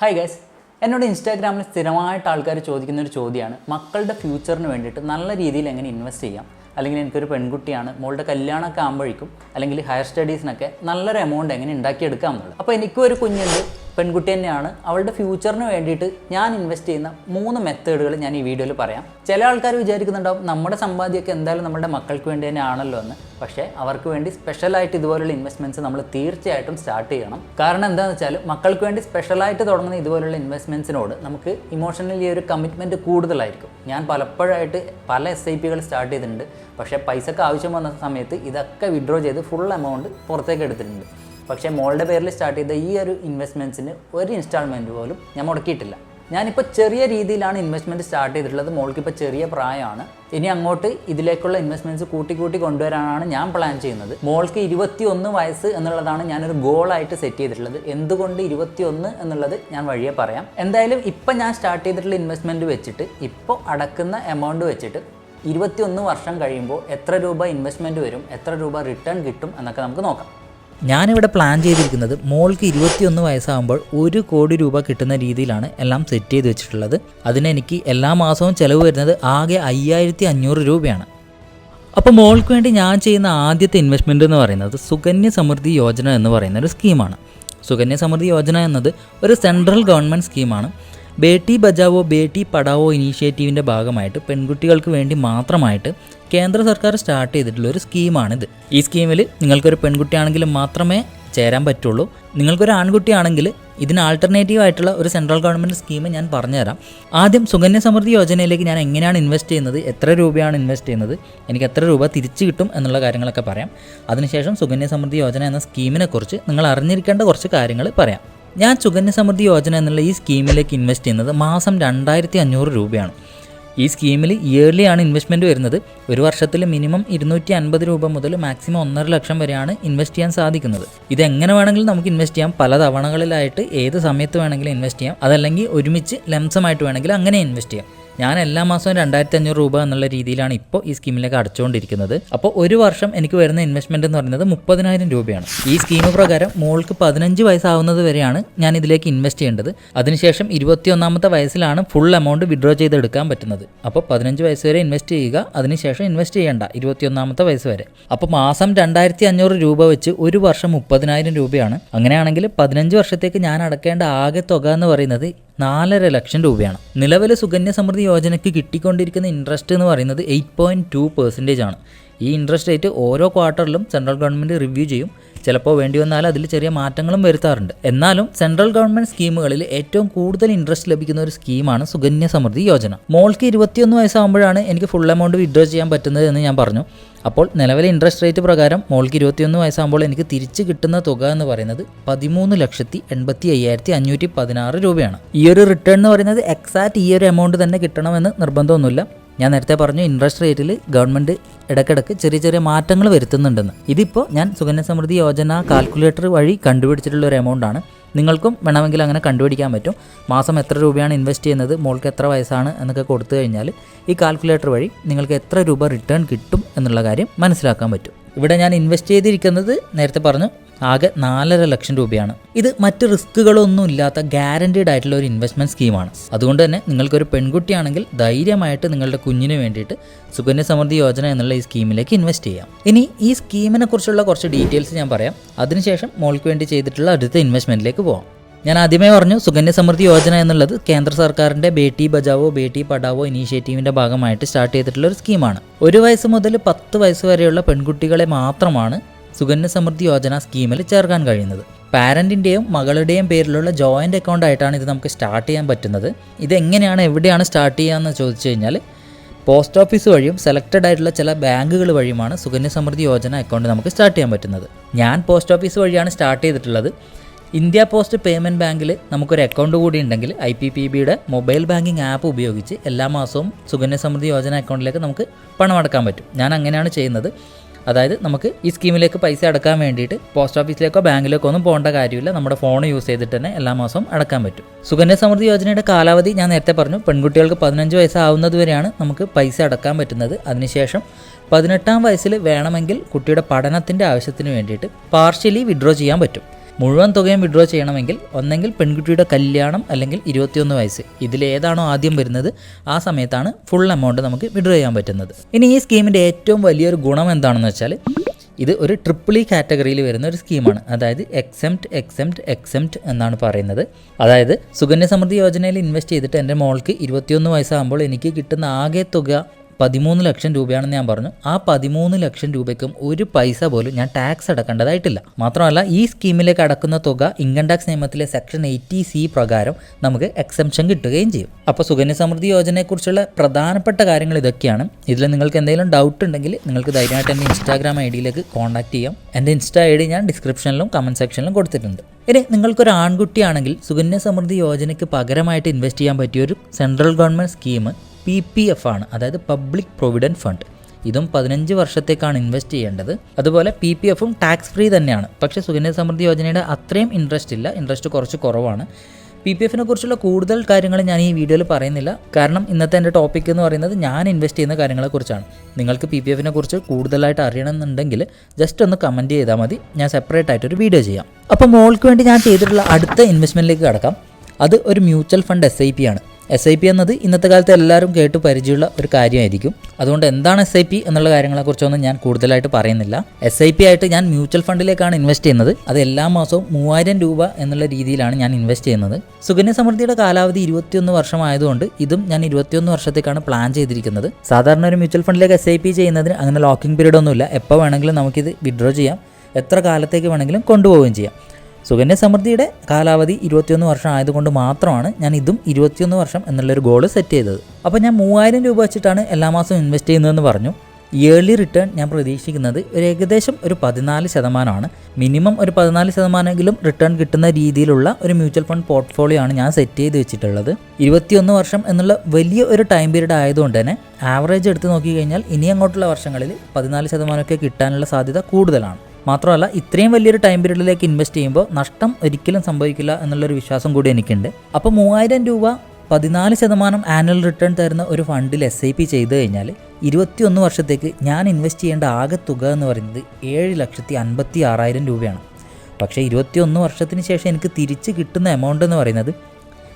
Hi guys എന്നോട് ഇൻസ്റ്റാഗ്രാമിൽ സ്ഥിരമായിട്ട് ആൾക്കാർ ചോദിക്കുന്ന ഒരു ചോദ്യമാണ്. മക്കളുടെ ഫ്യൂച്ചറിന് വേണ്ടിയിട്ട് നല്ല രീതിയിൽ എങ്ങനെ ഇൻവെസ്റ്റ് ചെയ്യാം? അല്ലെങ്കിൽ എനിക്കൊരു പെൺകുട്ടിയാണ് മോളുടെ കല്യാണമൊക്കെ ആകുമ്പോഴേക്കും അല്ലെങ്കിൽ ഹയർ സ്റ്റഡീസിനൊക്കെ നല്ലൊരു എമൗണ്ട് എങ്ങനെ ഉണ്ടാക്കിയെടുക്കാം എന്നുള്ളത്. അപ്പോൾ എനിക്കും ഒരു കുഞ്ഞുണ്ട്. പെൺകുട്ടി തന്നെയാണ്. അവളുടെ ഫ്യൂച്ചറിന് വേണ്ടിയിട്ട് ഞാൻ ഇൻവെസ്റ്റ് ചെയ്യുന്ന മൂന്ന് മെത്തേഡുകൾ ഞാൻ ഈ വീഡിയോയിൽ പറയാം. ചില ആൾക്കാർ വിചാരിക്കുന്നുണ്ടാവും നമ്മുടെ സമ്പാദ്യമൊക്കെ എന്തായാലും നമ്മുടെ മക്കൾക്ക് വേണ്ടി തന്നെ ആണല്ലോ എന്ന്. പക്ഷേ അവർക്ക് വേണ്ടി സ്പെഷ്യലായിട്ട് ഇതുപോലുള്ള ഇൻവെസ്റ്റ്മെന്റ്സ് നമ്മൾ തീർച്ചയായിട്ടും സ്റ്റാർട്ട് ചെയ്യണം. കാരണം എന്താണെന്ന് വെച്ചാൽ മക്കൾക്ക് വേണ്ടി സ്പെഷ്യലായിട്ട് തുടങ്ങുന്ന ഇതുപോലുള്ള ഇൻവെസ്റ്റ്മെന്റ്സിനോട് നമുക്ക് ഇമോഷണലി ഒരു കമ്മിറ്റ്മെന്റ് കൂടുതലായിരിക്കും. ഞാൻ പലപ്പോഴായിട്ട് പല എസ് ഐ പികൾ സ്റ്റാർട്ട് ചെയ്തിട്ടുണ്ട്. പക്ഷേ പൈസക്ക് ആവശ്യം വന്ന സമയത്ത് ഇതൊക്കെ വിഡ്രോ ചെയ്ത് ഫുൾ എമൗണ്ട് പുറത്തേക്ക് എടുത്തിട്ടുണ്ട്. പക്ഷേ മോളുടെ പേരിൽ സ്റ്റാർട്ട് ചെയ്ത ഈ ഒരു ഇൻവെസ്റ്റ്മെന്റ്സിന് ഒരു ഇൻസ്റ്റാൾമെന്റ് പോലും ഞാൻ മുടക്കിയിട്ടില്ല. ഞാനിപ്പോൾ ചെറിയ രീതിയിലാണ് ഇൻവെസ്റ്റ്മെന്റ് സ്റ്റാർട്ട് ചെയ്തിട്ടുള്ളത്. മോൾക്ക് ഇപ്പോൾ ചെറിയ പ്രായമാണ്. ഇനി അങ്ങോട്ട് ഇതിലേക്കുള്ള ഇൻവെസ്റ്റ്മെന്റ്സ് കൂട്ടി കൂട്ടി കൊണ്ടുവരാനാണ് ഞാൻ പ്ലാൻ ചെയ്യുന്നത്. മോൾക്ക് ഇരുപത്തി ഒന്ന് വയസ്സ് എന്നുള്ളതാണ് ഞാനൊരു ഗോളായിട്ട് സെറ്റ് ചെയ്തിട്ടുള്ളത്. എന്തുകൊണ്ട് ഇരുപത്തി ഒന്ന് എന്നുള്ളത് ഞാൻ വഴിയെ പറയാം. എന്തായാലും ഇപ്പം ഞാൻ സ്റ്റാർട്ട് ചെയ്തിട്ടുള്ള ഇൻവെസ്റ്റ്മെന്റ് വെച്ചിട്ട് ഇപ്പോൾ അടക്കുന്ന എമൗണ്ട് വെച്ചിട്ട് ഇരുപത്തിയൊന്ന് വർഷം കഴിയുമ്പോൾ എത്ര രൂപ ഇൻവെസ്റ്റ്മെന്റ് വരും എത്ര രൂപ റിട്ടേൺ കിട്ടും എന്നൊക്കെ നമുക്ക് നോക്കാം. ഞാനിവിടെ പ്ലാൻ ചെയ്തിരിക്കുന്നത് മോൾക്ക് ഇരുപത്തിയൊന്ന് വയസ്സാകുമ്പോൾ ഒരു കോടി രൂപ കിട്ടുന്ന രീതിയിലാണ് എല്ലാം സെറ്റ് ചെയ്ത് വെച്ചിട്ടുള്ളത്. അതിനെനിക്ക് എല്ലാ മാസവും ചിലവ് വരുന്നത് ആകെ അയ്യായിരത്തി അഞ്ഞൂറ് രൂപയാണ്. അപ്പോൾ മോൾക്ക് വേണ്ടി ഞാൻ ചെയ്യുന്ന ആദ്യത്തെ ഇൻവെസ്റ്റ്മെന്റ് എന്ന് പറയുന്നത് സുകന്യ സമൃദ്ധി യോജന എന്ന് പറയുന്ന ഒരു സ്കീമാണ് സുകന്യ സമൃദ്ധി യോജന എന്നത് ഒരു സെൻട്രൽ ഗവൺമെന്റ് സ്കീമാണ് ബേട്ടി ബജാവോ ബേട്ടി പഠാവോ ഇനീഷ്യേറ്റീവിന്റെ ഭാഗമായിട്ട് പെൺകുട്ടികൾക്ക് വേണ്ടി മാത്രമായിട്ട് കേന്ദ്ര സർക്കാർ സ്റ്റാർട്ട് ചെയ്തിട്ടുള്ള ഒരു സ്കീമാണിത്. ഈ സ്കീമിൽ നിങ്ങൾക്കൊരു പെൺകുട്ടിയാണെങ്കിൽ മാത്രമേ ചേരാൻ പറ്റുള്ളൂ. നിങ്ങൾക്കൊരു ആൺകുട്ടിയാണെങ്കിൽ ഇതിന് ആൾട്ടർനേറ്റീവ് ആയിട്ടുള്ള ഒരു സെൻട്രൽ ഗവൺമെന്റ് സ്കീം ഞാൻ പറഞ്ഞുതരാം. ആദ്യം സുകന്യ സമൃദ്ധി യോജനയിലേക്ക് ഞാൻ എങ്ങനെയാണ് ഇൻവെസ്റ്റ് ചെയ്യുന്നത് എത്ര രൂപയാണ് ഇൻവെസ്റ്റ് ചെയ്യുന്നത് എനിക്ക് എത്ര രൂപ തിരിച്ചു കിട്ടും എന്നുള്ള കാര്യങ്ങളൊക്കെ പറയാം. അതിനുശേഷം സുകന്യ സമൃദ്ധി യോജന എന്ന സ്കീമിനെക്കുറിച്ച് നിങ്ങൾ അറിഞ്ഞിരിക്കേണ്ട കുറച്ച് കാര്യങ്ങൾ പറയാം. ഞാൻ സുകന്യ സമൃദ്ധി യോജന എന്നുള്ള ഈ സ്കീമിലേക്ക് ഇൻവെസ്റ്റ് ചെയ്യുന്നത് മാസം രണ്ടായിരത്തി അഞ്ഞൂറ് രൂപയാണ്. ഈ സ്കീമിൽ ഇയർലി ആണ് ഇൻവെസ്റ്റ്മെന്റ് വരുന്നത്. ഒരു വർഷത്തിൽ മിനിമം ഇരുന്നൂറ്റി അൻപത് രൂപ മുതൽ മാക്സിമം ഒന്നര ലക്ഷം വരെയാണ് ഇൻവെസ്റ്റ് ചെയ്യാൻ സാധിക്കുന്നത്. ഇത് എങ്ങനെ വേണമെങ്കിലും നമുക്ക് ഇൻവെസ്റ്റ് ചെയ്യാം. പല തവണകളിലായിട്ട് ഏത് സമയത്ത് വേണമെങ്കിലും ഇൻവെസ്റ്റ് ചെയ്യാം. അതല്ലെങ്കിൽ ഒരുമിച്ച് ലംസമായിട്ട് വേണമെങ്കിൽ അങ്ങനെ ഇൻവെസ്റ്റ് ചെയ്യാം. ഞാൻ എല്ലാ മാസവും രണ്ടായിരത്തി അഞ്ഞൂറ് രൂപ എന്നുള്ള രീതിയിലാണ് ഇപ്പോൾ ഈ സ്കീമിലേക്ക് അടച്ചുകൊണ്ടിരിക്കുന്നത്. അപ്പോൾ ഒരു വർഷം എനിക്ക് വരുന്ന ഇൻവെസ്റ്റ്മെന്റ് എന്ന് പറയുന്നത് മുപ്പതിനായിരം രൂപയാണ്. ഈ സ്കീം പ്രകാരം മോൾക്ക് പതിനഞ്ച് വയസ്സാവുന്നത് വരെയാണ് ഞാൻ ഇതിലേക്ക് ഇൻവെസ്റ്റ് ചെയ്യേണ്ടത്. അതിനുശേഷം ഇരുപത്തിയൊന്നാമത്തെ വയസ്സിലാണ് ഫുൾ എമൗണ്ട് വിഡ്രോ ചെയ്തെടുക്കാൻ പറ്റുന്നത്. അപ്പോൾ പതിനഞ്ച് വയസ്സ് വരെ ഇൻവെസ്റ്റ് ചെയ്യുക അതിനുശേഷം ഇൻവെസ്റ്റ് ചെയ്യേണ്ട ഇരുപത്തിയൊന്നാമത്തെ വയസ്സ് വരെ. അപ്പോൾ മാസം രണ്ടായിരത്തി അഞ്ഞൂറ് രൂപ വെച്ച് ഒരു വർഷം മുപ്പതിനായിരം രൂപയാണ്. അങ്ങനെയാണെങ്കിൽ പതിനഞ്ച് വർഷത്തേക്ക് ഞാൻ അടക്കേണ്ട ആകെ തുക എന്ന് പറയുന്നത് നാലര ലക്ഷം രൂപയാണ്. നിലവിലെ സുകന്യ സമൃദ്ധി യോജനയ്ക്ക് കിട്ടിക്കൊണ്ടിരിക്കുന്ന ഇൻട്രസ്റ്റ് എന്ന് പറയുന്നത് എയ്റ്റ് പോയിന്റ് ടു പെർസെന്റേജ് ആണ്. ഈ ഇൻട്രസ്റ്റ് റേറ്റ് ഓരോ ക്വാർട്ടറിലും സെൻട്രൽ ഗവൺമെന്റ് റിവ്യൂ ചെയ്യും. ചിലപ്പോൾ വേണ്ടി വന്നാൽ അതിൽ ചെറിയ മാറ്റങ്ങളും വരുത്താറുണ്ട്. എന്നാലും സെൻട്രൽ ഗവൺമെന്റ് സ്കീമുകളിൽ ഏറ്റവും കൂടുതൽ ഇൻട്രസ്റ്റ് ലഭിക്കുന്ന ഒരു സ്കീമാണ് സുകന്യ സമൃദ്ധി യോജന. മോൾക്ക് ഇരുപത്തിയൊന്ന് വയസ്സാകുമ്പോഴാണ് എനിക്ക് ഫുൾ എമൗണ്ട് വിഡ്രോ ചെയ്യാൻ പറ്റുന്നത് എന്ന് ഞാൻ പറഞ്ഞു. അപ്പോൾ നിലവിലെ ഇൻട്രസ്റ്റ് റേറ്റ് പ്രകാരം മോൾക്ക് ഇരുപത്തിയൊന്ന് വയസ്സാകുമ്പോൾ എനിക്ക് തിരിച്ച് കിട്ടുന്ന തുക എന്ന് പറയുന്നത് പതിമൂന്ന് ലക്ഷത്തി എൺപത്തി അയ്യായിരത്തി അഞ്ഞൂറ്റി പതിനാറ് രൂപയാണ്. ഈ ഒരു റിട്ടേൺ എന്ന് പറയുന്നത് എക്സാക്ട് ഈ ഒരു എമൗണ്ട് തന്നെ കിട്ടണമെന്ന് നിർബന്ധമൊന്നുമില്ല. ഞാൻ നേരത്തെ പറഞ്ഞു ഇൻട്രസ്റ്റ് റേറ്റിൽ ഗവൺമെന്റ് ഇടയ്ക്കിടയ്ക്ക് ചെറിയ ചെറിയ മാറ്റങ്ങൾ വരുത്തുന്നുണ്ടെന്ന്. ഇതിപ്പോൾ ഞാൻ സുകന്യ സമൃദ്ധി യോജന കാൽക്കുലേറ്റർ വഴി കണ്ടുപിടിച്ചിട്ടുള്ള ഒരു എമൗണ്ട് ആണ്. നിങ്ങൾക്കും വേണമെങ്കിൽ അങ്ങനെ കണ്ടുപിടിക്കാൻ പറ്റും. മാസം എത്ര രൂപയാണ് ഇൻവെസ്റ്റ് ചെയ്യുന്നത് മോൾക്ക് എത്ര വയസ്സാണ് എന്നൊക്കെ കൊടുത്തു കഴിഞ്ഞാൽ ഈ കാൽക്കുലേറ്റർ വഴി നിങ്ങൾക്ക് എത്ര രൂപ റിട്ടേൺ കിട്ടും എന്നുള്ള കാര്യം മനസ്സിലാക്കാൻ പറ്റും. ഇവിടെ ഞാൻ ഇൻവെസ്റ്റ് ചെയ്തിരിക്കുന്നത് നേരത്തെ പറഞ്ഞു ആകെ നാലര ലക്ഷം രൂപയാണ്. ഇത് മറ്റ് റിസ്കുകളൊന്നും ഇല്ലാത്ത ഗ്യാരണ്ടീഡ് ആയിട്ടുള്ള ഒരു ഇൻവെസ്റ്റ്മെന്റ് സ്കീമാണ് അതുകൊണ്ട് തന്നെ നിങ്ങൾക്കൊരു പെൺകുട്ടിയാണെങ്കിൽ ധൈര്യമായിട്ട് നിങ്ങളുടെ കുഞ്ഞിന് വേണ്ടിയിട്ട് സുകന്യ സമൃദ്ധി യോജന എന്നുള്ള ഈ സ്കീമിലേക്ക് ഇൻവെസ്റ്റ് ചെയ്യാം. ഇനി ഈ സ്കീമിനെ കുറിച്ചുള്ള കുറച്ച് ഡീറ്റെയിൽസ് ഞാൻ പറയാം. അതിനുശേഷം മോൾക്ക് വേണ്ടി ചെയ്തിട്ടുള്ള അടുത്ത ഇൻവെസ്റ്റ്മെന്റിലേക്ക് പോകാം ഞാൻ ആദ്യമേ പറഞ്ഞു സുകന്യ സമൃദ്ധി യോജന എന്നുള്ളത് കേന്ദ്ര സർക്കാരിന്റെ ബേട്ടി ബജാവോ ബേട്ടി പഠാവോ ഇനീഷ്യേറ്റീവിന്റെ ഭാഗമായിട്ട് സ്റ്റാർട്ട് ചെയ്തിട്ടുള്ള ഒരു സ്കീമാണ് ഒരു വയസ്സ് മുതൽ പത്ത് വയസ്സ് വരെയുള്ള പെൺകുട്ടികളെ മാത്രമാണ് സുകന്യ സമൃദ്ധി യോജന സ്കീമിൽ ചേർക്കാൻ കഴിയുന്നത്. പാരന്റിന്റെയും മകളുടെയും പേരിലുള്ള ജോയിന്റ് അക്കൗണ്ട് ആയിട്ടാണ് ഇത് നമുക്ക് സ്റ്റാർട്ട് ചെയ്യാൻ പറ്റുന്നത്. ഇത് എങ്ങനെയാണ് എവിടെയാണ് സ്റ്റാർട്ട് ചെയ്യുകയെന്ന് ചോദിച്ചു കഴിഞ്ഞാൽ പോസ്റ്റ് ഓഫീസ് വഴിയും സെലക്റ്റഡ് ആയിട്ടുള്ള ചില ബാങ്കുകൾ വഴിയുമാണ് സുകന്യ സമൃദ്ധി യോജന അക്കൗണ്ട് നമുക്ക് സ്റ്റാർട്ട് ചെയ്യാൻ പറ്റുന്നത്. ഞാൻ പോസ്റ്റ് ഓഫീസ് വഴിയാണ് സ്റ്റാർട്ട് ചെയ്തിട്ടുള്ളത്. ഇന്ത്യ പോസ്റ്റ് പേയ്മെന്റ് ബാങ്കിൽ നമുക്കൊരു അക്കൗണ്ട് കൂടി ഉണ്ടെങ്കിൽ ഐ പി പി ബിയുടെ മൊബൈൽ ബാങ്കിങ് ആപ്പ് ഉപയോഗിച്ച് എല്ലാ മാസവും സുകന്യ സമൃദ്ധി യോജന അക്കൗണ്ടിലേക്ക് നമുക്ക് പണം അടക്കാൻ പറ്റും. ഞാൻ അങ്ങനെയാണ് ചെയ്യുന്നത്. അതായത് നമുക്ക് ഈ സ്കീമിലേക്ക് പൈസ അടക്കാൻ വേണ്ടിയിട്ട് പോസ്റ്റ് ഓഫീസിലേക്കോ ബാങ്കിലേക്കോ ഒന്നും പോകേണ്ട കാര്യമില്ല. നമ്മുടെ ഫോൺ യൂസ് ചെയ്തിട്ട് തന്നെ എല്ലാ മാസവും അടക്കാൻ പറ്റും. സുകന്യ സമൃദ്ധി യോജനയുടെ കാലാവധി ഞാൻ നേരത്തെ പറഞ്ഞു. പെൺകുട്ടികൾക്ക് പതിനഞ്ച് വയസ്സാവുന്നത് വരെയാണ് നമുക്ക് പൈസ അടക്കാൻ പറ്റുന്നത്. അതിനുശേഷം പതിനെട്ടാം വയസ്സിൽ വേണമെങ്കിൽ കുട്ടിയുടെ പഠനത്തിന്റെ ആവശ്യത്തിന് വേണ്ടിയിട്ട് പാർഷ്യലി വിഡ്രോ ചെയ്യാൻ പറ്റും. മുഴുവൻ തുകയും വിഡ്രോ ചെയ്യണമെങ്കിൽ ഒന്നെങ്കിൽ പെൺകുട്ടിയുടെ കല്യാണം അല്ലെങ്കിൽ ഇരുപത്തിയൊന്ന് വയസ്സ്. ഇതിലേതാണോ ആദ്യം വരുന്നത് ആ സമയത്താണ് ഫുൾ എമൗണ്ട് നമുക്ക് വിഡ്രോ ചെയ്യാൻ പറ്റുന്നത്. ഇനി ഈ സ്കീമിന്റെ ഏറ്റവും വലിയൊരു ഗുണം എന്താണെന്ന് വെച്ചാൽ ഇത് ഒരു ട്രിപ്പിൾ ഇ കാറ്റഗറിയിൽ വരുന്ന ഒരു സ്കീമാണ്. അതായത് എക്സെംപ്റ്റ് എക്സെംപ്റ്റ് എക്സെംപ്റ്റ് എന്നാണ് പറയുന്നത്. അതായത് സുകന്യ സമൃദ്ധി യോജനയിൽ ഇൻവെസ്റ്റ് ചെയ്തിട്ട് എന്റെ മോൾക്ക് ഇരുപത്തിയൊന്ന് വയസ്സാകുമ്പോൾ എനിക്ക് കിട്ടുന്ന ആകെ തുക പതിമൂന്ന് ലക്ഷം രൂപയാണെന്ന് ഞാൻ പറഞ്ഞു. ആ പതിമൂന്ന് ലക്ഷം രൂപയ്ക്കും ഒരു പൈസ പോലും ഞാൻ ടാക്സ് അടക്കേണ്ടതായിട്ടില്ല. മാത്രമല്ല ഈ സ്കീമിലേക്ക് അടക്കുന്ന തുക ഇൻകം ടാക്സ് നിയമത്തിലെ സെക്ഷൻ എയ്റ്റി സി പ്രകാരം നമുക്ക് എക്സംഷൻ കിട്ടുകയും ചെയ്യും. അപ്പോൾ സുകന്യ സമൃദ്ധി യോജനയെക്കുറിച്ചുള്ള പ്രധാനപ്പെട്ട കാര്യങ്ങൾ ഇതൊക്കെയാണ്. ഇതിൽ നിങ്ങൾക്ക് എന്തെങ്കിലും ഡൗട്ട് ഉണ്ടെങ്കിൽ നിങ്ങൾക്ക് ധൈര്യമായിട്ട് എന്റെ ഇൻസ്റ്റാഗ്രാം ഐ ഡിയിലേക്ക് കോൺടാക്ട് ചെയ്യാം. എന്റെ ഇൻസ്റ്റാ ഐ ഡി ഞാൻ ഡിസ്ക്രിപ്ഷനിലും കമന്റ് സെക്ഷനിലും കൊടുത്തിട്ടുണ്ട്. ഇനി നിങ്ങൾക്കൊരു ആൺകുട്ടിയാണെങ്കിൽ സുകന്യ സമൃദ്ധി യോജനയ്ക്ക് പകരമായിട്ട് ഇൻവെസ്റ്റ് ചെയ്യാൻ പറ്റിയ ഒരു central government scheme P P F ആണ്. അതായത് പബ്ലിക് പ്രൊവിഡന്റ് ഫണ്ട് ഇതും പതിനഞ്ച് വർഷത്തേക്കാണ് ഇൻവെസ്റ്റ് ചെയ്യേണ്ടത്. അതുപോലെ പി പി എഫും ടാക്സ് ഫ്രീ തന്നെയാണ്. പക്ഷേ സുകന്യ സമൃദ്ധി യോജനയുടെ അത്രയും ഇൻട്രസ്റ്റ് ഇല്ല. ഇൻട്രസ്റ്റ് കുറച്ച് കുറവാണ്. പി പി എഫിനെ കുറിച്ചുള്ള കൂടുതൽ കാര്യങ്ങൾ ഞാൻ ഈ വീഡിയോയിൽ പറയുന്നില്ല. കാരണം ഇന്നത്തെ എന്റെ ടോപ്പിക് എന്ന് പറയുന്നത് ഞാൻ ഇൻവെസ്റ്റ് ചെയ്യുന്ന കാര്യങ്ങളെക്കുറിച്ചാണ് നിങ്ങൾക്ക് പി പി എഫിനെ കുറിച്ച് കൂടുതലായിട്ട് അറിയണമെന്നുണ്ടെങ്കിൽ ജസ്റ്റ് ഒന്ന് കമന്റ് ചെയ്താൽ മതി. ഞാൻ സെപ്പറേറ്റ് ആയിട്ടൊരു വീഡിയോ ചെയ്യാം. അപ്പോൾ മോൾക്ക് വേണ്ടി ഞാൻ ചെയ്തിട്ടുള്ള അടുത്ത ഇൻവെസ്റ്റ്മെന്റിലേക്ക് കടക്കാം. അത് ഒരു mutual fund S I P ആണ്. എസ് ഐ പി എന്നത് ഇന്നത്തെ കാലത്ത് എല്ലാവരും കേട്ട് പരിചയമുള്ള ഒരു കാര്യമായിരിക്കും. അതുകൊണ്ട് എന്താണ് എസ് ഐ പി എന്നുള്ള കാര്യങ്ങളെക്കുറിച്ചൊന്നും ഞാൻ കൂടുതലായിട്ട് പറയുന്നില്ല. എസ് ഐ പി ആയിട്ട് ഞാൻ മ്യൂച്വൽ ഫണ്ടിലേക്കാണ് ഇൻവെസ്റ്റ് ചെയ്യുന്നത്. അത് എല്ലാ മാസവും മൂവായിരം രൂപ എന്നുള്ള രീതിയിലാണ് ഞാൻ ഇൻവെസ്റ്റ് ചെയ്യുന്നത്. സുകന്യ സമൃദ്ധിയുടെ കാലാവധി ഇരുപത്തിയൊന്ന് വർഷമായതുകൊണ്ട് ഇതും ഞാൻ ഇരുപത്തിയൊന്ന് വർഷത്തേക്കാണ് പ്ലാൻ ചെയ്തിരിക്കുന്നത്. സാധാരണ ഒരു മ്യൂച്വൽ ഫണ്ടിലേക്ക് എസ് ഐ പി ചെയ്യുന്നതിന് അങ്ങനെ ലോക്കിംഗ് പീരീഡ് ഒന്നുമില്ല. എപ്പോൾ വേണമെങ്കിലും നമുക്കിത് വിഡ്രോ ചെയ്യാം. എത്ര കാലത്തേക്ക് വേണമെങ്കിലും കൊണ്ടുപോവുകയും ചെയ്യാം. സുകന്യ സമൃദ്ധിയുടെ കാലാവധി ഇരുപത്തിയൊന്ന് വർഷം ആയതുകൊണ്ട് മാത്രമാണ് ഞാൻ ഇതും ഇരുപത്തിയൊന്ന് വർഷം എന്നുള്ളൊരു ഗോൾ സെറ്റ് ചെയ്തത്. അപ്പോൾ ഞാൻ മൂവായിരം രൂപ വെച്ചിട്ടാണ് എല്ലാ മാസവും ഇൻവെസ്റ്റ് ചെയ്യുന്നതെന്ന് പറഞ്ഞു. ഇയർലി റിട്ടേൺ ഞാൻ പ്രതീക്ഷിക്കുന്നത് ഒരു ഏകദേശം ഒരു പതിനാല് ശതമാനമാണ്. മിനിമം ഒരു പതിനാല് ശതമാനമെങ്കിലും റിട്ടേൺ കിട്ടുന്ന രീതിയിലുള്ള ഒരു മ്യൂച്വൽ ഫണ്ട് പോർട്ട്ഫോളിയോ ആണ് ഞാൻ സെറ്റ് ചെയ്ത് വെച്ചിട്ടുള്ളത്. ഇരുപത്തിയൊന്ന് വർഷം എന്നുള്ള വലിയ ഒരു ടൈം പീരീഡ് ആയതുകൊണ്ട് തന്നെ ആവറേജ് എടുത്ത് നോക്കിക്കഴിഞ്ഞാൽ ഇനി അങ്ങോട്ടുള്ള വർഷങ്ങളിൽ പതിനാല് ശതമാനമൊക്കെ കിട്ടാനുള്ള സാധ്യത കൂടുതലാണ്. മാത്രമല്ല ഇത്രയും വലിയൊരു ടൈം പീരീഡിലേക്ക് ഇൻവെസ്റ്റ് ചെയ്യുമ്പോൾ നഷ്ടം ഒരിക്കലും സംഭവിക്കില്ല എന്നുള്ളൊരു വിശ്വാസം കൂടി എനിക്കുണ്ട്. അപ്പോൾ മൂവായിരം രൂപ പതിനാല് ശതമാനം ആനുവൽ റിട്ടേൺ തരുന്ന ഒരു ഫണ്ടിൽ എസ് ഐ പി ചെയ്ത് കഴിഞ്ഞാൽ ഇരുപത്തിയൊന്ന് വർഷത്തേക്ക് ഞാൻ ഇൻവെസ്റ്റ് ചെയ്യേണ്ട ആകെ തുക എന്ന് പറയുന്നത് ഏഴ് ലക്ഷത്തി അൻപത്തി ആറായിരം രൂപയാണ്. പക്ഷേ ഇരുപത്തിയൊന്ന് വർഷത്തിന് ശേഷം എനിക്ക് തിരിച്ച് കിട്ടുന്ന എമൗണ്ട് എന്ന് പറയുന്നത്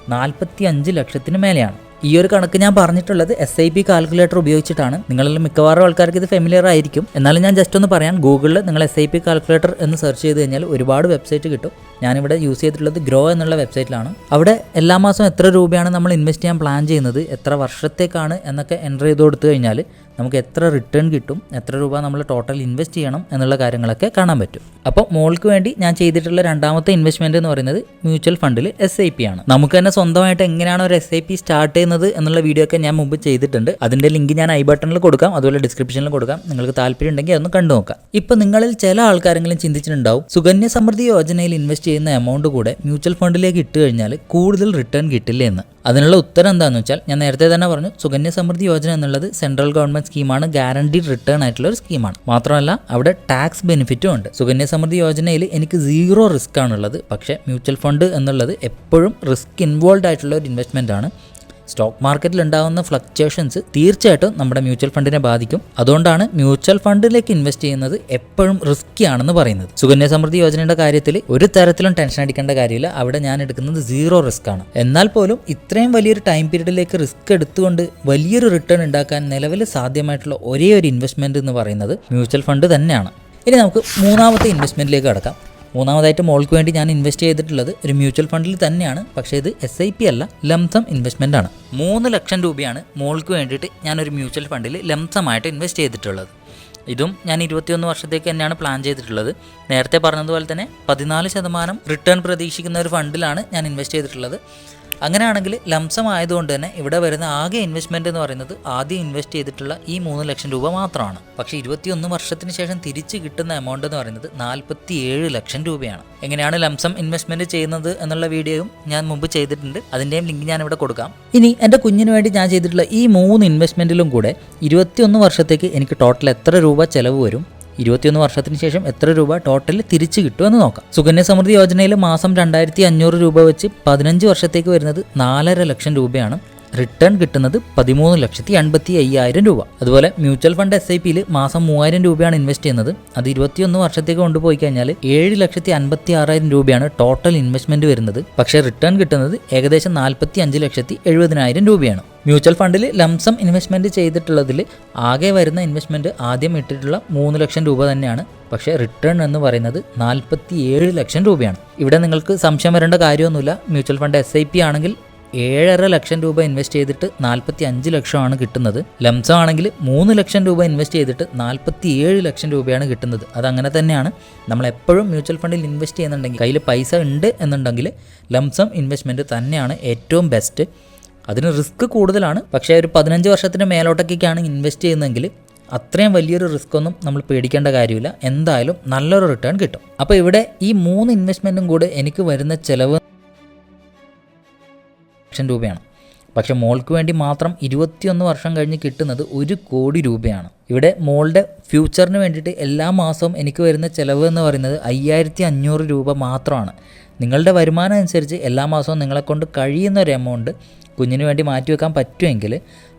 നാൽപ്പത്തി അഞ്ച് ലക്ഷത്തിന് മേലെയാണ്. ഈ ഒരു കണക്ക് ഞാൻ പറഞ്ഞിട്ടുള്ളത് എസ് ഐ പി കാൽക്കുലേറ്റർ ഉപയോഗിച്ചിട്ടാണ്. നിങ്ങളിൽ മിക്കവാറും ആൾക്കാർക്ക് ഇത് ഫെമിലിയർ ആയിരിക്കും. എന്നാലും ഞാൻ ജസ്റ്റ് ഒന്ന് പറയാം. ഗൂഗിളിൽ നിങ്ങൾ എസ് ഐ പി കാൽക്കുലേറ്റർ എന്ന് സെർച്ച് ചെയ്ത് കഴിഞ്ഞാൽ ഒരുപാട് വെബ്സൈറ്റ് കിട്ടും. ഞാനിവിടെ യൂസ് ചെയ്തിട്ടുള്ളത് ഗ്രോ എന്നുള്ള വെബ്സൈറ്റിലാണ് അവിടെ എല്ലാ മാസവും എത്ര രൂപയാണ് നമ്മൾ ഇൻവെസ്റ്റ് ചെയ്യാൻ പ്ലാൻ ചെയ്യുന്നത്? എത്ര വർഷത്തേക്കാണ് എന്നൊക്കെ എന്റർ ചെയ്ത് കൊടുത്തു കഴിഞ്ഞാൽ നമുക്ക് എത്ര റിട്ടേൺ കിട്ടും എത്ര രൂപ നമ്മൾ ടോട്ടൽ ഇൻവെസ്റ്റ് ചെയ്യണം എന്നുള്ള കാര്യങ്ങളൊക്കെ കാണാൻ പറ്റും. അപ്പോൾ മോൾക്ക് വേണ്ടി ഞാൻ ചെയ്തിട്ടുള്ള രണ്ടാമത്തെ ഇൻവെസ്റ്റ്മെന്റ് എന്ന് പറയുന്നത് മ്യൂച്വൽ ഫണ്ടിൽ എസ് ഐ പി ആണ്. നമുക്ക് തന്നെ സ്വന്തമായിട്ട് എങ്ങനെയാണ് ഒരു എസ് ഐ പി സ്റ്റാർട്ട് ചെയ്യുന്നത് എന്നുള്ള വീഡിയോ ഒക്കെ ഞാൻ മുമ്പ് ചെയ്തിട്ടുണ്ട്. അതിന്റെ ലിങ്ക് ഞാൻ ഐ ബട്ടണിൽ കൊടുക്കാം അതുപോലെ ഡിസ്ക്രിപ്ഷനിൽ കൊടുക്കാം. നിങ്ങൾക്ക് താല്പര്യം ഉണ്ടെങ്കിൽ അതൊന്ന് കണ്ടു നോക്കാം. ഇപ്പോൾ നിങ്ങളിൽ ചില ആൾക്കാരെങ്കിലും ചിന്തിച്ചിട്ടുണ്ടാവും സുകന്യ സമൃദ്ധി യോജനയിൽ ഇൻവെസ്റ്റ് ചെയ്യുന്ന എമൗണ്ട് കൂടെ മ്യൂച്വൽ ഫണ്ടിലേക്ക് ഇട്ട് കഴിഞ്ഞാൽ കൂടുതൽ റിട്ടേൺ കിട്ടില്ല എന്ന്. അതിനുള്ള ഉത്തരം എന്താണെന്ന് വെച്ചാൽ ഞാൻ നേരത്തെ തന്നെ പറഞ്ഞു സുകന്യ സമൃദ്ധി യോജന എന്നുള്ളത് സെൻട്രൽ ഗവൺമെന്റ് സ്കീമാണ് ഗ്യാരണ്ടീഡ് റിട്ടേൺ ആയിട്ടുള്ള ഒരു സ്കീമാണ്. മാത്രമല്ല അവിടെ ടാക്സ് ബെനിഫിറ്റും ഉണ്ട്. സുകന്യ സമൃദ്ധി യോജനയിൽ എനിക്ക് സീറോ റിസ്ക് ആണുള്ളത്. പക്ഷേ മ്യൂച്വൽ ഫണ്ട് എന്നുള്ളത് എപ്പോഴും റിസ്ക് ഇൻവോൾവ് ആയിട്ടുള്ള ഒരു ഇൻവെസ്റ്റ്മെന്റ് ആണ്. സ്റ്റോക്ക് മാർക്കറ്റിൽ ഉണ്ടാകുന്ന ഫ്ലക്ച്വേഷൻസ് തീർച്ചയായിട്ടും നമ്മുടെ മ്യൂച്വൽ ഫണ്ടിനെ ബാധിക്കും. അതുകൊണ്ടാണ് മ്യൂച്വൽ ഫണ്ടിലേക്ക് ഇൻവെസ്റ്റ് ചെയ്യുന്നത് എപ്പോഴും റിസ്ക് ആണെന്ന് പറയുന്നത്. സുകന്യ സമൃദ്ധി യോജനയുടെ കാര്യത്തിൽ ഒരു തരത്തിലും ടെൻഷൻ അടിക്കേണ്ട കാര്യമില്ല. അവിടെ ഞാൻ എടുക്കുന്നത് സീറോ റിസ്ക് ആണ്. എന്നാൽ പോലും ഇത്രയും വലിയൊരു ടൈം പീരീഡിലേക്ക് റിസ്ക് എടുത്തുകൊണ്ട് വലിയൊരു റിട്ടേൺ ഉണ്ടാക്കാൻ നിലവിൽ സാധ്യമായിട്ടുള്ള ഒരേ ഒരു ഇൻവെസ്റ്റ്മെന്റ് എന്ന് പറയുന്നത് മ്യൂച്വൽ ഫണ്ട് തന്നെയാണ്. ഇനി നമുക്ക് മൂന്നാമത്തെ ഇൻവെസ്റ്റ്മെന്റിലേക്ക് കടക്കാം. മൂന്നാമതായിട്ട് മോൾക്ക് വേണ്ടി ഞാൻ ഇൻവെസ്റ്റ് ചെയ്തിട്ടുള്ളത് ഒരു മ്യൂച്വൽ ഫണ്ടിൽ തന്നെയാണ്. പക്ഷേ ഇത് എസ് ഐ പി അല്ല ലംസം ഇൻവെസ്റ്റ്മെന്റ് ആണ്. മൂന്ന് ലക്ഷം രൂപയാണ് മോൾക്ക് വേണ്ടിയിട്ട് ഞാനൊരു മ്യൂച്വൽ ഫണ്ടിൽ ലംസമായിട്ട് ഇൻവെസ്റ്റ് ചെയ്തിട്ടുള്ളത്. ഇതും ഞാൻ ഇരുപത്തിയൊന്ന് വർഷത്തേക്ക് തന്നെയാണ് പ്ലാൻ ചെയ്തിട്ടുള്ളത്. നേരത്തെ പറഞ്ഞതുപോലെ തന്നെ പതിനാല് ശതമാനം റിട്ടേൺ പ്രതീക്ഷിക്കുന്ന ഒരു ഫണ്ടിലാണ് ഞാൻ ഇൻവെസ്റ്റ് ചെയ്തിട്ടുള്ളത്. അങ്ങനെയാണെങ്കിൽ ലംസം ആയതുകൊണ്ട് തന്നെ ഇവിടെ വരുന്ന ആകെ ഇൻവെസ്റ്റ്മെന്റ് എന്ന് പറയുന്നത് ആദ്യം ഇൻവെസ്റ്റ് ചെയ്തിട്ടുള്ള ഈ മൂന്ന് ലക്ഷം രൂപ മാത്രമാണ്. പക്ഷേ ഇരുപത്തിയൊന്ന് വർഷത്തിന് ശേഷം തിരിച്ച് കിട്ടുന്ന എമൗണ്ട് എന്ന് പറയുന്നത് നാൽപ്പത്തി ഏഴ് ലക്ഷം രൂപയാണ്. എങ്ങനെയാണ് ലംസം ഇൻവെസ്റ്റ്മെന്റ് ചെയ്യുന്നത് എന്നുള്ള വീഡിയോയും ഞാൻ മുമ്പ് ചെയ്തിട്ടുണ്ട്. അതിന്റെയും ലിങ്ക് ഞാൻ ഇവിടെ കൊടുക്കാം. ഇനി എന്റെ കുഞ്ഞിന് വേണ്ടി ഞാൻ ചെയ്തിട്ടുള്ള ഈ മൂന്ന് ഇൻവെസ്റ്റ്മെന്റിലും കൂടെ ഇരുപത്തിയൊന്ന് വർഷത്തേക്ക് എനിക്ക് ടോട്ടൽ എത്ര രൂപ ചെലവ് വരും? ഇരുപത്തിയൊന്ന് വർഷത്തിന് ശേഷം എത്ര രൂപ ടോട്ടൽ തിരിച്ചു കിട്ടുമെന്ന് നോക്കാം. സുകന്യ സമൃദ്ധി യോജനയിൽ മാസം രണ്ടായിരത്തി അഞ്ഞൂറ് രൂപ വെച്ച് പതിനഞ്ച് വർഷത്തേക്ക് വരുന്നത് നാലര ലക്ഷം രൂപയാണ്. റിട്ടേൺ കിട്ടുന്നത് പതിമൂന്ന് ലക്ഷത്തി അൻപത്തി അയ്യായിരം രൂപ. അതുപോലെ മ്യൂച്വൽ ഫണ്ട് എസ് ഐ പിയിൽ മാസം മൂവായിരം രൂപയാണ് ഇൻവെസ്റ്റ് ചെയ്യുന്നത്. അത് ഇരുപത്തിയൊന്ന് വർഷത്തേക്ക് കൊണ്ടുപോയി കഴിഞ്ഞാൽ ഏഴ് ലക്ഷത്തി അൻപത്തി ആറായിരം രൂപയാണ് ടോട്ടൽ ഇൻവെസ്റ്റ്മെന്റ് വരുന്നത്. പക്ഷേ റിട്ടേൺ കിട്ടുന്നത് ഏകദേശം നാൽപ്പത്തി അഞ്ച് ലക്ഷത്തി എഴുപതിനായിരം രൂപയാണ്. മ്യൂച്വൽ ഫണ്ടിൽ ലംസം ഇൻവെസ്റ്റ്മെന്റ് ചെയ്തിട്ടുള്ളതിൽ ആകെ വരുന്ന ഇൻവെസ്റ്റ്മെന്റ് ആദ്യം ഇട്ടിട്ടുള്ള മൂന്ന് ലക്ഷം രൂപ തന്നെയാണ്. പക്ഷേ റിട്ടേൺ എന്ന് പറയുന്നത് നാൽപ്പത്തി ഏഴ് ലക്ഷം രൂപയാണ്. ഇവിടെ നിങ്ങൾക്ക് സംശയം വരേണ്ട കാര്യമൊന്നുമില്ല. Mutual fund S I P ആണെങ്കിൽ ഏഴര ലക്ഷം രൂപ ഇൻവെസ്റ്റ് ചെയ്തിട്ട് നാൽപ്പത്തി അഞ്ച് ലക്ഷമാണ് കിട്ടുന്നത്. ലംസം ആണെങ്കിൽ മൂന്ന് ലക്ഷം രൂപ ഇൻവെസ്റ്റ് ചെയ്തിട്ട് നാൽപ്പത്തി ഏഴ് ലക്ഷം രൂപയാണ് കിട്ടുന്നത്. അതങ്ങനെ തന്നെയാണ്. നമ്മൾ എപ്പോഴും മ്യൂച്വൽ ഫണ്ടിൽ ഇൻവെസ്റ്റ് ചെയ്യുന്നുണ്ടെങ്കിൽ കയ്യിൽ പൈസ ഉണ്ട് എന്നുണ്ടെങ്കിൽ ലംസം ഇൻവെസ്റ്റ്മെന്റ് തന്നെയാണ് ഏറ്റവും ബെസ്റ്റ് അതിന് റിസ്ക് കൂടുതലാണ്. പക്ഷേ ഒരു പതിനഞ്ച് വർഷത്തിന് മേലോട്ടൊക്കെയാണ് ഇൻവെസ്റ്റ് ചെയ്യുന്നതെങ്കിൽ അത്രയും വലിയൊരു റിസ്ക് ഒന്നും നമ്മൾ പേടിക്കേണ്ട കാര്യമില്ല. എന്തായാലും നല്ലൊരു റിട്ടേൺ കിട്ടും. അപ്പോൾ ഇവിടെ ഈ മൂന്ന് ഇൻവെസ്റ്റ്മെന്റും കൂടെ എനിക്ക് വരുന്ന ചിലവ് ലക്ഷം രൂപയാണ്. പക്ഷെ മോൾക്ക് വേണ്ടി മാത്രം ഇരുപത്തിയൊന്ന് വർഷം കഴിഞ്ഞ് കിട്ടുന്നത് ഒരു കോടി രൂപയാണ്. ഇവിടെ മോളുടെ ഫ്യൂച്ചറിന് വേണ്ടിയിട്ട് എല്ലാ മാസവും എനിക്ക് വരുന്ന ചിലവ് എന്ന് പറയുന്നത് അയ്യായിരത്തി അഞ്ഞൂറ് രൂപ മാത്രമാണ്. നിങ്ങളുടെ വരുമാനം അനുസരിച്ച് എല്ലാ മാസവും നിങ്ങളെക്കൊണ്ട് കഴിയുന്ന ഒരു എമൗണ്ട് കുഞ്ഞിന് വേണ്ടി മാറ്റിവെക്കാൻ പറ്റുമെങ്കിൽ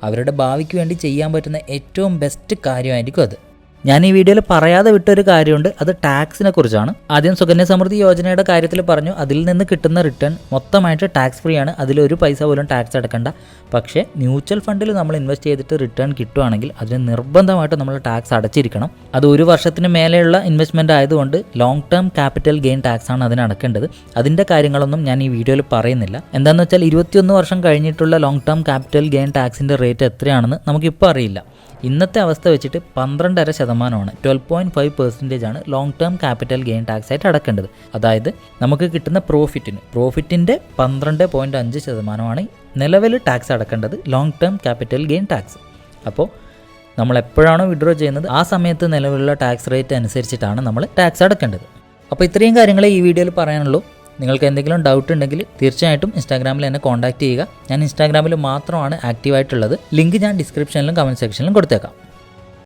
അവരുടെ ഭാവിക്ക് വേണ്ടി ചെയ്യാൻ പറ്റുന്ന ഏറ്റവും ബെസ്റ്റ് കാര്യമായിരിക്കും അത്. ഞാൻ ഈ വീഡിയോയിൽ പറയാതെ വിട്ടൊരു കാര്യമുണ്ട്. അത് ടാക്സിനെ കുറിച്ചാണ്. ആദ്യം സുകന്യ സമൃദ്ധി യോജനയുടെ കാര്യത്തിൽ പറഞ്ഞു. അതിൽ നിന്ന് കിട്ടുന്ന റിട്ടേൺ മൊത്തമായിട്ട് ടാക്സ് ഫ്രീ ആണ്. അതിൽ ഒരു പൈസ പോലും ടാക്സ് അടക്കണ്ട. പക്ഷേ മ്യൂച്വൽ ഫണ്ടിൽ നമ്മൾ ഇൻവെസ്റ്റ് ചെയ്തിട്ട് റിട്ടേൺ കിട്ടുവാണെങ്കിൽ അതിന് നിർബന്ധമായിട്ട് നമ്മൾ ടാക്സ് അടച്ചിരിക്കണം. അത് ഒരു വർഷത്തിന് മേലെയുള്ള ഇൻവെസ്റ്റ്മെന്റ് ആയതുകൊണ്ട് long term capital gain tax ആണ് അതിന് അടക്കേണ്ടത്. അതിന്റെ കാര്യങ്ങളൊന്നും ഞാൻ ഈ വീഡിയോയിൽ പറയുന്നില്ല. എന്താണെന്ന് വെച്ചാൽ ഇരുപത്തിയൊന്ന് വർഷം കഴിഞ്ഞിട്ടുള്ള ലോങ് ടേം ക്യാപിറ്റൽ ഗെയിൻ ടാക്സിന്റെ റേറ്റ് എത്രയാണെന്ന് നമുക്കിപ്പോൾ അറിയില്ല. ഇന്നത്തെ അവസ്ഥ വെച്ചിട്ട് പന്ത്രണ്ടര ശതമാനമാണ്. ട്വൽവ് പോയിന്റ് ഫൈവ് പെർസെന്റേജ് ആണ് long term capital gain tax ആയിട്ട് അടക്കേണ്ടത്. അതായത് നമുക്ക് കിട്ടുന്ന പ്രോഫിറ്റിന് പ്രോഫിറ്റിന്റെ പന്ത്രണ്ട് പോയിന്റ് അഞ്ച് ശതമാനമാണ് നിലവിൽ tax അടക്കേണ്ടത് long term capital gain tax അപ്പോൾ നമ്മൾ എപ്പോഴാണോ വിഡ്രോ ചെയ്യുന്നത് ആ സമയത്ത് നിലവിലുള്ള ടാക്സ് റേറ്റ് അനുസരിച്ചിട്ടാണ് നമ്മൾ ടാക്സ് അടക്കേണ്ടത്. അപ്പോൾ ഇത്രയും കാര്യങ്ങളെ ഈ വീഡിയോയിൽ പറയാനുള്ളൂ. നിങ്ങൾക്ക് എന്തെങ്കിലും ഡൗട്ട് ഉണ്ടെങ്കിൽ തീർച്ചയായിട്ടും ഇൻസ്റ്റാഗ്രാമിൽ എന്നെ കോൺടാക്ട് ചെയ്യുക. ഞാൻ ഇൻസ്റ്റാഗ്രാമിൽ മാത്രമാണ് ആക്റ്റീവായിട്ടുള്ളത് ലിങ്ക് ഞാൻ ഡിസ്ക്രിപ്ഷനിലും കമന്റ് സെക്ഷനിലും കൊടുത്തേക്കാം.